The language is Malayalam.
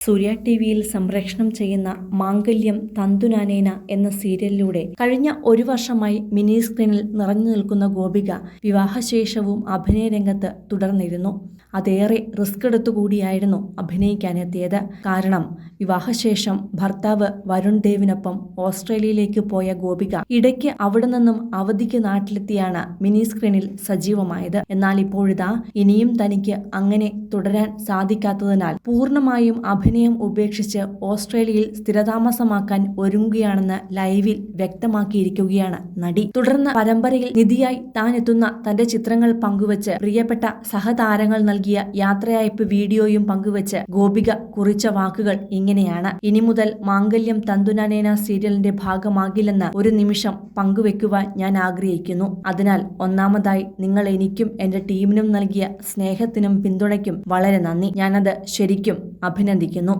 സൂര്യ ടി വിയിൽ സംപ്രേഷണം ചെയ്യുന്ന മാംഗല്യം തന്തുനാനേന എന്ന സീരിയലിലൂടെ കഴിഞ്ഞ ഒരു വർഷമായി മിനി സ്ക്രീനിൽ നിറഞ്ഞു നിൽക്കുന്ന ഗോപിക വിവാഹശേഷവും അഭിനയ രംഗത്ത് തുടർന്നിരുന്നു. അതേറെ റിസ്ക് എടുത്തുകൂടിയായിരുന്നു അഭിനയിക്കാനെത്തിയത്. കാരണം വിവാഹശേഷം ഭർത്താവ് വരുൺ ദേവിനൊപ്പം ഓസ്ട്രേലിയയിലേക്ക് പോയ ഗോപിക ഇടയ്ക്ക് അവിടെ നിന്നും അവധിക്ക് നാട്ടിലെത്തിയാണ് മിനി സ്ക്രീനിൽ സജീവമായത്. എന്നാൽ ഇപ്പോഴിതാ ഇനിയും തനിക്ക് അങ്ങനെ തുടരാൻ സാധിക്കാത്തതിനാൽ പൂർണമായും അഭിനയം ഉപേക്ഷിച്ച് ഓസ്ട്രേലിയയിൽ സ്ഥിരതാമസമാക്കാൻ ഒരുങ്ങുകയാണെന്ന് ലൈവിൽ വ്യക്തമാക്കിയിരിക്കുകയാണ് നടി. തുടർന്ന് പരമ്പരയിൽ നിധിയായി താൻ എത്തുന്ന തന്റെ ചിത്രങ്ങൾ പങ്കുവച്ച് പ്രിയപ്പെട്ട സഹതാരങ്ങൾ നൽകിയ യാത്രയയപ്പ് വീഡിയോയും പങ്കുവച്ച് ഗോപിക കുറിച്ച വാക്കുകൾ ഇങ്ങനെയാണ്. ഇനി മുതൽ മാംഗല്യം തന്തുനാനേന സീരിയലിന്റെ ഭാഗമാകില്ലെന്ന് ഒരു നിമിഷം പങ്കുവെക്കുവാൻ ഞാൻ ആഗ്രഹിക്കുന്നു. അതിനാൽ ഒന്നാമതായി നിങ്ങൾ എനിക്കും എന്റെ ടീമിനും നൽകിയ സ്നേഹത്തിനും പിന്തുണയ്ക്കും വളരെ നന്ദി. ഞാനത് ശരിക്കും അഭിനന്ദിക്കുന്നു.